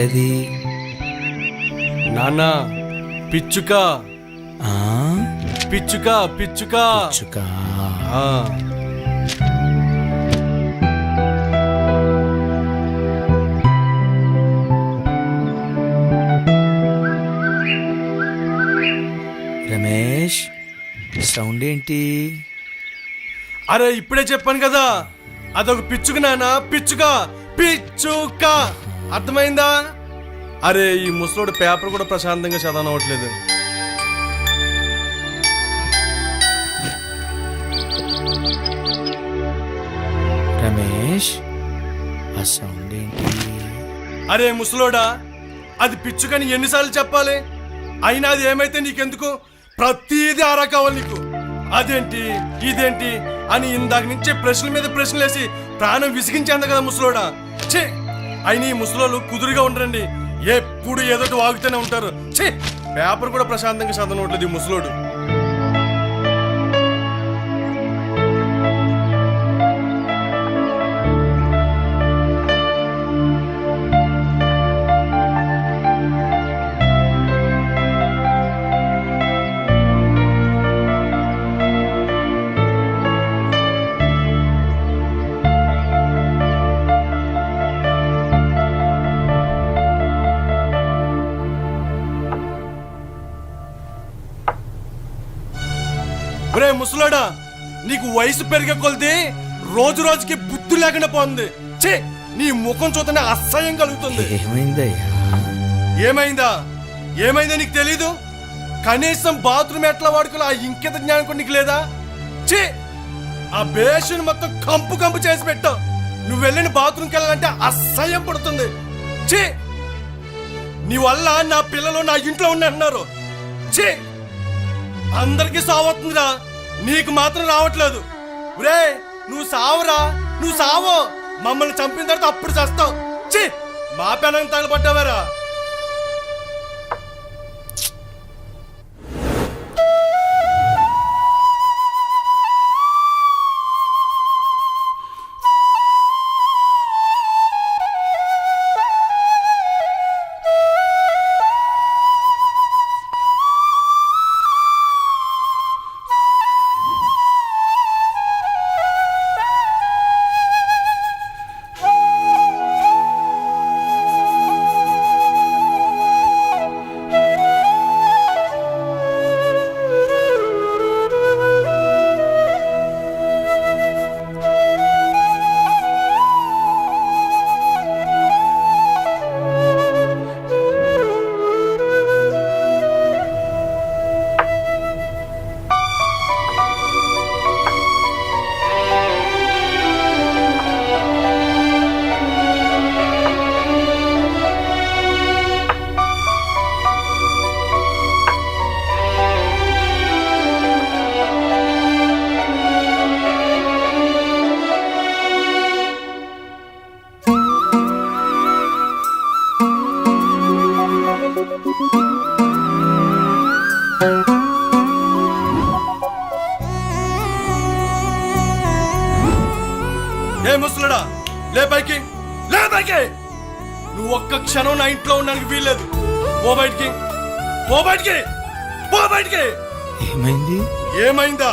ఏంటది నాన్న పిచ్చుక. ఆ? పిచ్చుక పిచ్చుక. చుకా ఆ, రమేష్ సౌండ్ ఏంటి? అరే ఇప్పుడే చెప్పాను కదా. అదొక పిచ్చుక నాన్న పిచ్చుక పిచ్చుక. అర్థమైందా? అరే ఈ ముసలోడు పేపర్ కూడా ప్రశాంతంగా చదవనవట్లేదు రమేష్ ఆ సౌండ్ ఏంటి? అరే ముసలోడా అది పిచ్చుకని ఎన్నిసార్లు చెప్పాలి? అయినా అది ఏమైతే నీకెందుకు? ప్రతిదీ ఆరా కావాలి నీకు. అదేంటి ఇదేంటి అని ఇందాక నుంచే ప్రశ్నల మీద ప్రశ్నలు వేసి ప్రాణం విసిగించేంద కదా ముసలోడా? ఛే! అయిన ఈ ముసలోళ్ళు కుదురుగా ఉండరండి. ఎప్పుడు ఏదో వాగుతూనే ఉంటారు. పేపర్ కూడా ప్రశాంతంగా చదవనట్లేదు ఈ ముసలోడు. వయసు పెరిగే కొలిది రోజు రోజుకి బుద్ధి లేకుండా పోతుంది ఛే నీ ముఖం చూస్తేనే అసహ్యం కలుగుతుంది. ఏమైందయ్యా? ఏమైందా? ఏమైందో నీకు తెలీదు? కనీసం బాత్రూమ్ ఎట్లా వాడుకోలే ఆ ఇంకిత జ్ఞానం కూడా నీకు లేదా? ఛీ ఆ బేషన్ మొత్తం కంపు కంపు చేసి పెట్టావు నువ్వు వెళ్ళిన బాత్రూమ్కి వెళ్ళాలంటే అసహ్యం పడుతుంది. ఛీ నీ వల్ల నా పిల్లలు నా ఇంట్లో ఉన్నట్టున్నారు ఛీ అందరికీ సావతుందిరా నీకు మాత్రం రావట్లేదు. రే నువ్వు సావురా నువ్వు సావు. మమ్మల్ని చంపిన తర్వాత అప్పుడు చస్తావు. ఛీ మా పెనం తగలబడ్డావారా. పైకి నువ్వు ఒక్క క్షణం నా ఇంట్లో ఉండడానికి వీల్లేదు. పో బయటికి. పో బయటికి. పో బయటికి. ఏమైంది? ఏమైందా?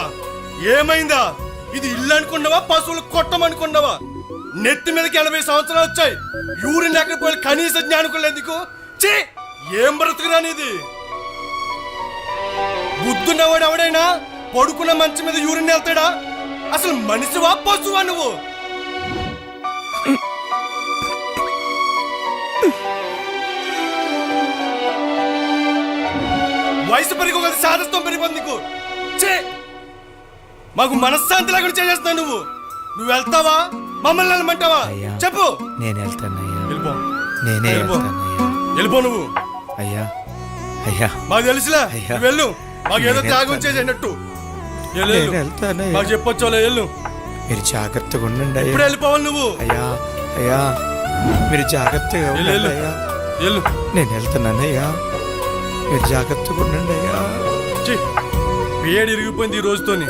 ఏమైందా? ఇది ఇల్లు అనుకున్నావా? పశువులు కొట్టమనుకున్నావా నెత్తి మీదకి ఎనభై సంవత్సరాలు వచ్చాయి. యూరిన్ ఎక్కడ పోయి కనీస జ్ఞానం ఎందుకు? చే ఏం బ్రతుకురా నీది? బుద్ధున్నవాడు ఎవడైనా పడుకున్న మంచం మీద యూరిన్ వెళ్తాడా? అసలు మనిషివా పశువా నువ్వు? వయసు పెరిగి సాధస్తం పెరిగిపోతుంది నీకు. చే మాకు మనశ్శాంతి లేకుండా చేసేస్తున్నావు నువ్వు. నువ్వు వెళ్తావా? మమ్మల్ని వెళ్ళమంటావా అయ్యా. చెప్పు. నేను వెళ్తానయ్యా వెళ్ళిపో. నేనే వెళ్ళిపో. వెళ్తానయ్యా వెళ్ళిపో నువ్వు. అయ్యా అయ్యా. మాకు తెలుసులే. అయ్యా. నువ్వు వెళ్ళు. మాకు ఏదో నేను త్యాగం వెళ్తాను. చేసేటట్టు. వెళ్ళు, నేను వెళ్ళు. వెళ్తానయ్యా మాకు చెప్పొచ్చోలే వెళ్ళు. మీరు జాగ్రత్తగా ఉండండి ఇప్పుడు అయ్యా. వెళ్ళిపోవాలి నువ్వు. అయ్యా అయ్యా. మీరు జాగ్రత్తగా వెళ్ళు, ఉండండి వెళ్ళు. అయ్యా. వెళ్ళు. నేను వెళ్తున్నానయ్యా మీరు జాగ్రత్తగా ఉండండి అయ్యా. వేడి ఇరిగిపోయింది ఈ రోజుతోని.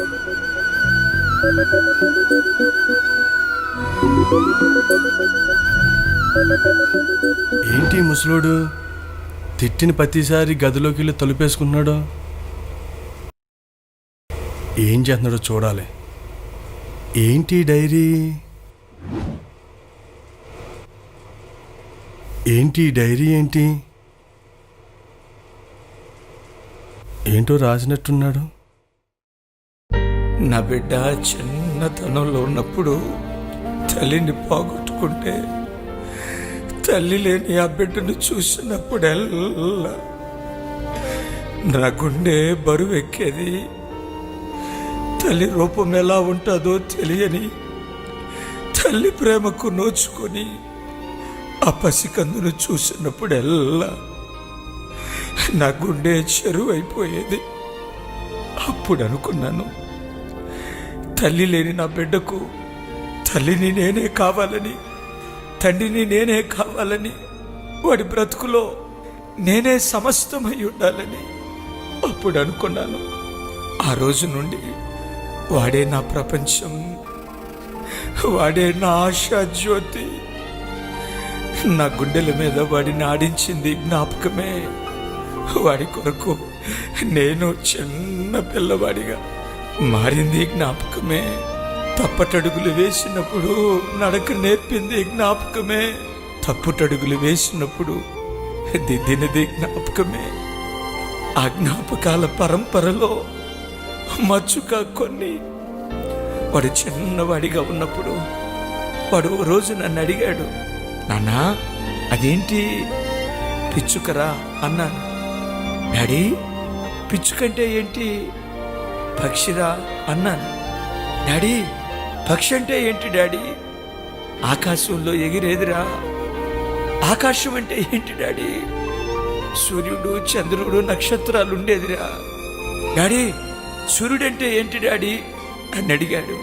ఏంటి ముసలోడు? తిట్టిన ప్రతిసారి గదిలోకి వెళ్ళి తలుపేసుకున్నాడు ఏం చేస్తున్నాడో చూడాలి. ఏంటి ఈ డైరీ? ఏంటి ఈ డైరీ ఏంటి? ఏంటో రాసినట్టున్నాడు? నా బిడ్డ చిన్నతనంలో ఉన్నప్పుడు తల్లిని పోగొట్టుకుంటే తల్లి లేని ఆ బిడ్డను చూసినప్పుడల్లా నా గుండె బరువెక్కేది తల్లి రూపం ఎలా ఉంటుందో తెలియని తల్లి ప్రేమకు నోచుకొని ఆ పసికందును చూసినప్పుడల్లా నా గుండె చెరువు అయిపోయేది. అప్పుడు అనుకున్నాను తల్లి లేని నా బిడ్డకు తల్లిని నేనే కావాలని తండ్రిని నేనే కావాలని వాడి బ్రతుకులో నేనే సమస్తమై ఉండాలని అప్పుడు అనుకున్నాను. ఆ రోజు నుండి వాడే నా ప్రపంచం వాడే నా ఆశా జ్యోతి నా గుండెల మీద వాడిని ఆడించింది జ్ఞాపకమే. వాడి కొరకు నేను చిన్న పిల్లవాడిగా మారింది జ్ఞాపకమే. తప్పటడుగులు వేసినప్పుడు నడక నేర్పింది జ్ఞాపకమే. తప్పుటడుగులు వేసినప్పుడు దిద్దినది జ్ఞాపకమే. ఆ జ్ఞాపకాల పరంపరలో మచ్చుక కొన్ని. వాడు చిన్నవాడిగా ఉన్నప్పుడు వాడు ఓ రోజు నన్ను అడిగాడు నాన్నా అదేంటి? పిచ్చుకరా అన్నాను. డాడీ పిచ్చుకంటే ఏంటి? పక్షిరా అన్నాను. డాడీ పక్షి అంటే ఏంటి డాడీ? ఆకాశంలో ఎగిరేదిరా. ఆకాశం అంటే ఏంటి డాడీ? సూర్యుడు చంద్రుడు నక్షత్రాలు ఉండేదిరా. డాడీ సూర్యుడంటే ఏంటి డాడీ? అని అడిగాడు.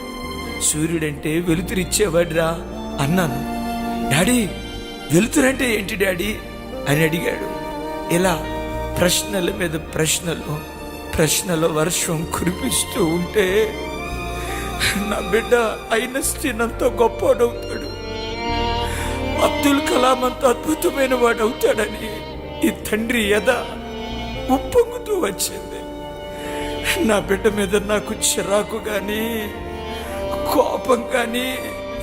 సూర్యుడంటే వెలుతురిచ్చేవాడురా అన్నాను. డాడీ వెలుతురంటే ఏంటి డాడీ? అని అడిగాడు. ఇలా ప్రశ్నల మీద ప్రశ్నలు ప్రశ్నల వర్షం కురిపిస్తూ ఉంటే నా బిడ్డ ఐనస్టీన్ అంత గొప్పవాడవుతాడు. అబ్దుల్ కలాం అంత అద్భుతమైన వాడు అవుతాడని ఈ తండ్రి యథ ఉప్పొంగుతూ వచ్చింది. నా బిడ్డ మీద నాకు చిరాకు కానీ కోపం కానీ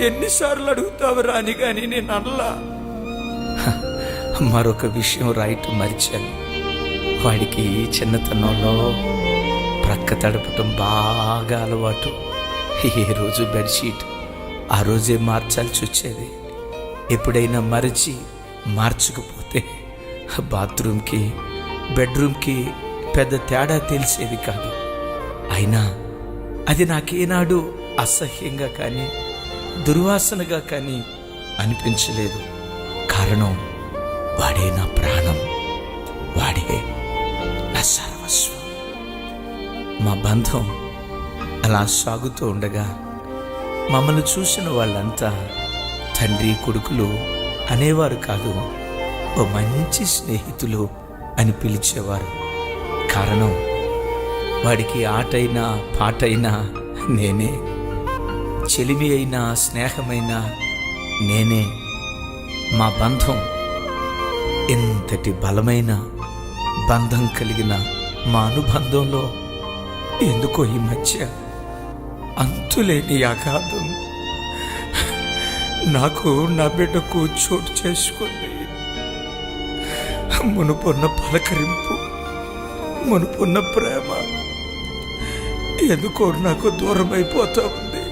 ఎన్నిసార్లు అడుగుతావు రాని కానీ నేను అనలా. మరొక విషయం రాయటం మరిచాను. వాడికి చిన్నతనంలో ప్రక్క తడపటం బాగా అలవాటు. ఏ రోజు బెడ్షీట్ ఆ రోజే మార్చాల్సి వచ్చేది. ఎప్పుడైనా మరచి మార్చకపోతే బాత్రూమ్కి బెడ్రూమ్కి పెద్ద తేడా తెలిసేది కాదు. అయినా అది నాకేనాడు అసహ్యంగా కానీ దుర్వాసనగా కానీ అనిపించలేదు. కారణం వాడే నా ప్రాణం. వాడివే. నా సర్వస్వం. మా బంధం అలా సాగుతూ ఉండగా మమ్మల్ని చూసిన వాళ్ళంతా తండ్రి కొడుకులు అనేవారు కాదు ఓ మంచి స్నేహితులు అని పిలిచేవారు. కారణం వాడికి ఆటైనా పాటైనా నేనే. చెలిమి అయినా స్నేహమైనా నేనే. మా బంధం ఎంతటి బలమైన బంధం కలిగిన మా అనుబంధంలో ఎందుకో ఈ మధ్య అంతులేని అగాధం నాకు నా బిడ్డకు చోటు చేసుకుంది. మునుపున్న పలకరింపు మునుపున్న ప్రేమ ఎందుకో నాకు దూరం అయిపోతా ఉంది.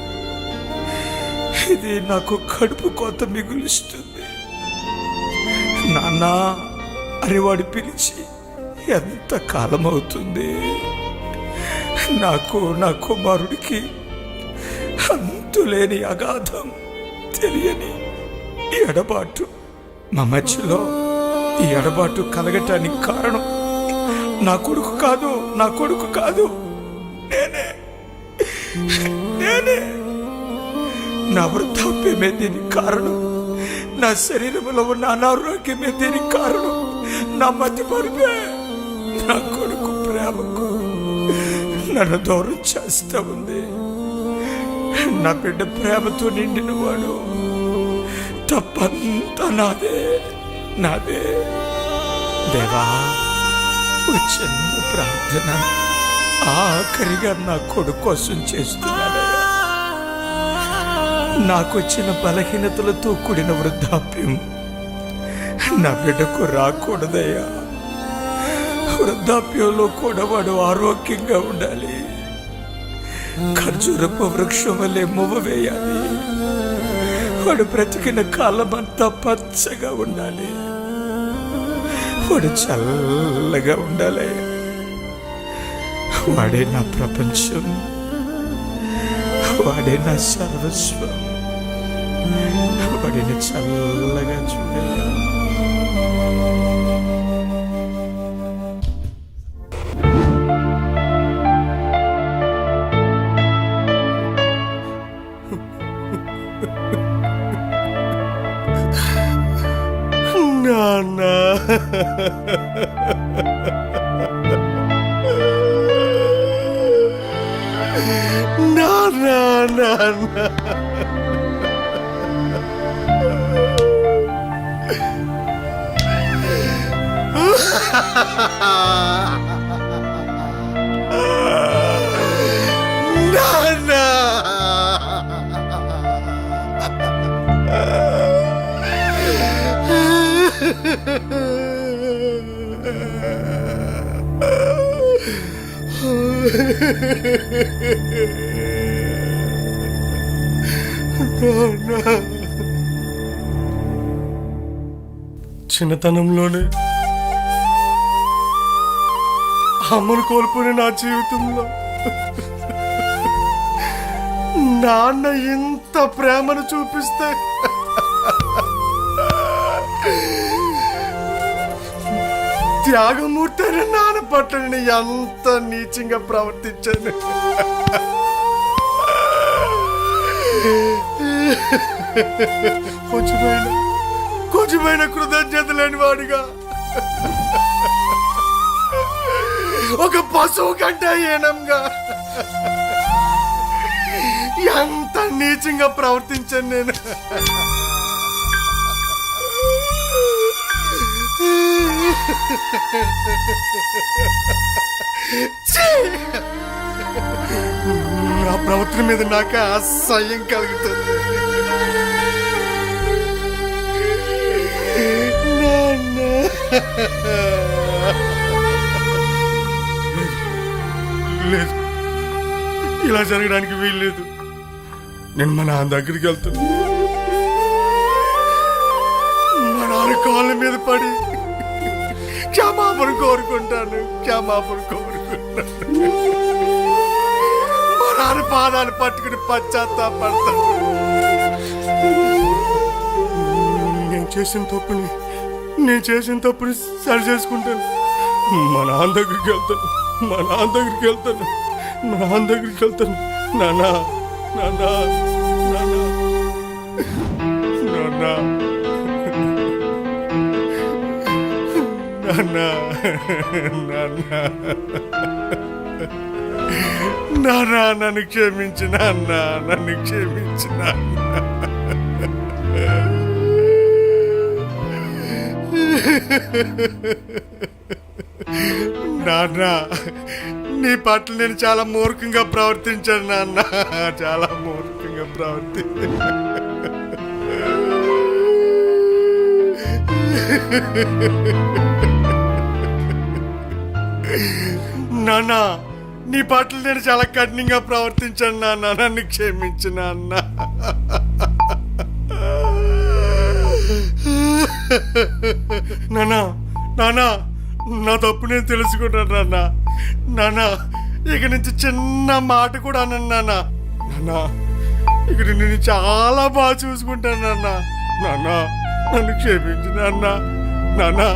ఇది నాకు కడుపు కొత్త మిగులుస్తుంది. నాన్న అరివాడు పిలిచి ఎంత కాలం అవుతుంది నాకు నా కుమారుడికి అంతులేని అగాధం తెలియని ఎడబాటు. మా మధ్యలో ఈ ఎడబాటు కలగటానికి కారణం నా కొడుకు కాదు నా కొడుకు కాదు. నేనే. నేనే. నా వృద్ధాప్యమే దీనికి కారణం నా శరీరంలో ఉన్న అనారోగ్యమే దీనికి కారణం నా మధ్య పడిపే నా కొడుకు ప్రేమకు నన్ను దూరం చేస్తా ఉంది. నా బిడ్డ ప్రేమతో నిండిన వాడు తప్పంతా నాదే నాదే. దేవా చిన్న ప్రార్థన ఆఖరిగా నా కొడుకు కోసం చేస్తున్నానయ్యా. నాకొచ్చిన బలహీనతలతో కూడిన వృద్ధాప్యం నా బిడ్డకు రాకూడదయ్యా. వృద్ధాప్యంలో కూడా వాడు ఆరోగ్యంగా ఉండాలి. ఖర్జూరపు వృక్షం వల్లే మువ్వ వేయాలి. వాడు బ్రతికిన కాలమంతా పచ్చగా ఉండాలి. వాడు చల్లగా ఉండాలి. వాడే నా ప్రపంచం. వాడే నా సర్వస్వం. వాడిని చల్లగా చూడాలి. Não, não, não. చిన్నతనంలోనే అమ్మను కోల్పోయిన నా జీవితంలో నాన్న ఇంత ప్రేమను చూపిస్తే త్యాగమూర్తి నాన్న పట్ల నేను ఎంత నీచంగా ప్రవర్తించాను. కొంచెమైన కొంచెమైన కృతజ్ఞత లేని వాడిగా. ఒక పశువు కంటే ఏనంగా ఎంత నీచంగా ప్రవర్తించాను నేను. నా ప్రవర్తన మీద నాక అసహ్యం కలుగుతుంది. లేదు. ఇలా జరగడానికి వీల్లేదు. నేను మా నాన్న దగ్గరికి వెళ్తున్నా. మా నాన్న కాళ్ళ మీద పడి క్షమాపణ కోరుకుంటాను క్షమాపణ కోరుకుంటాను. మా నాన్న పాదాలు పట్టుకుని పశ్చాత్తాపడతాను నేను చేసిన తప్పుని నేను చేసిన తప్పుని సరి చేసుకుంటాను. మా నాన్న దగ్గరికి వెళ్తాను మా నాన్న దగ్గరికి వెళ్తాను మా నాన్న దగ్గరికి వెళ్తాను. నానా నానా నానా నాన్నా. నాన్నా. నానా నన్ను క్షమించు నాన్న నన్ను క్షమించు నాన్న. నాన్న నీ పట్ల నేను చాలా మూర్ఖంగా ప్రవర్తించాను నాన్న. చాలా మూర్ఖంగా ప్రవర్తి. నాన్న నీ పాటలు నేను చాలా కఠినంగా ప్రవర్తించాను నాన్న నన్ను క్షమించు నాన్న. నానా నానా నా తప్పు నేను తెలుసుకుంటాను నాన్న. నానా ఇక నుంచి చిన్న మాట కూడా అన్నాను నాన్న. నానా ఇక నేను చాలా బాగా చూసుకుంటాను నాన్న. నానా నన్ను క్షమించు నాన్న. నానా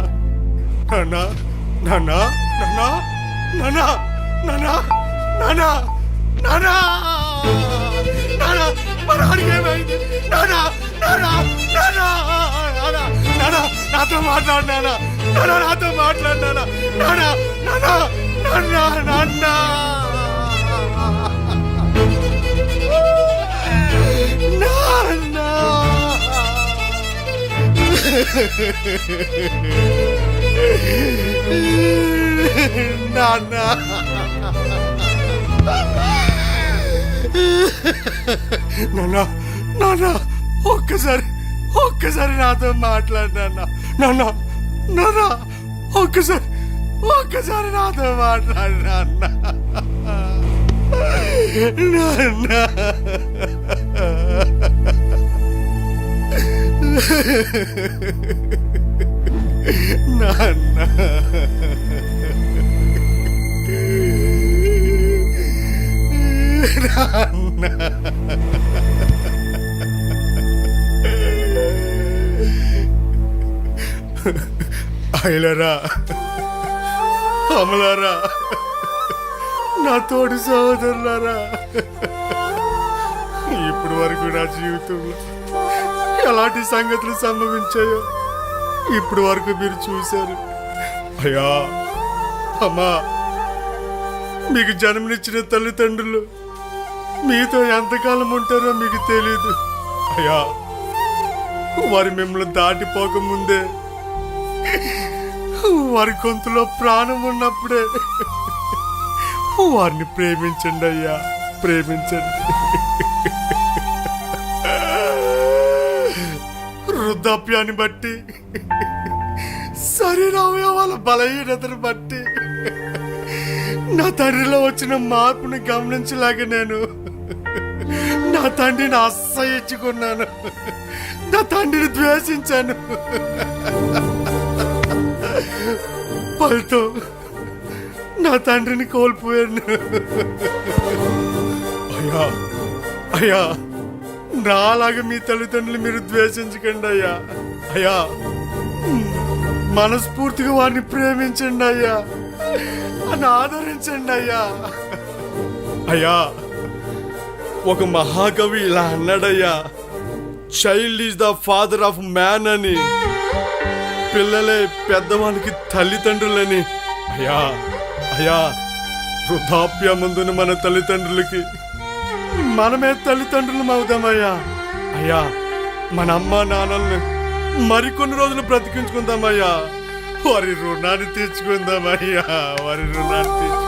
నానా నానా నానా నానా నానా నానా నానా నానా మా ఏమైంది నానా నానా నానా నానా నాతో మాట్లాడు నానా నానా నాతో మాట్లాడు నానా నానా నానా నాన్నా నాన్నా నాన్నా నాన్న. నాన్న నాన్న ఒక్కసారి ఒక్కసారి నాతో మాట్లాడు నాన్న. నాన్న ఒక్కసారి ఒక్కసారి నాతో మాట్లాడినా నాన్న. నాన్న. నాన్న అయలరా. అమలారా. నా తోటి సహోదరులారా ఇప్పటి వరకు నా జీవితంలో ఎలాంటి సంగతులు సంభవించాయో ఇప్పుడు వరకు మీరు చూశారు. అయ్యా అమ్మా మీకు జన్మనిచ్చిన తల్లిదండ్రులు మీతో ఎంతకాలం ఉంటారో మీకు తెలీదు. అయ్యా వారి మిమ్మల్ని దాటిపోకముందే వారి గొంతులో ప్రాణం ఉన్నప్పుడే వారిని ప్రేమించండి అయ్యా ప్రేమించండి. వృద్ధాప్యాన్ని బట్టి శరీర అవయవాల బలహీనతను బట్టి. నా తండ్రిలో వచ్చిన మార్పుని గమనించలేక నేను నా తండ్రిని అసహించుకున్నాను నా తండ్రిని ద్వేషించాను. ఫలితం నా తండ్రిని కోల్పోయాను. అయ్యా అయ్యా. నాలాగా మీ తల్లిదండ్రులు మీరు ద్వేషించకండి అయ్యా. అయ్యా మనస్ఫూర్తిగా వారిని ప్రేమించండి అయ్యా. అని ఆదరించండి అయ్యా. అయ్యా ఒక మహాకవి ఇలా అన్నాడయ్యా child is the father of man అని. పిల్లలే పెద్దవానికి తల్లిదండ్రులని. అయ్యా అయ్యా వృద్ధాప్యమందున మన తల్లిదండ్రులకి మనమే తల్లిదండ్రులు అవుదామయ్యా. అయ్యా మన అమ్మ నాన్నల్ని మరికొన్ని రోజులు బ్రతికించుకుందామయ్యా. వారి రుణాన్ని తీర్చుకుందామయ్యా. వారి రుణాన్ని తీర్చుకుందాం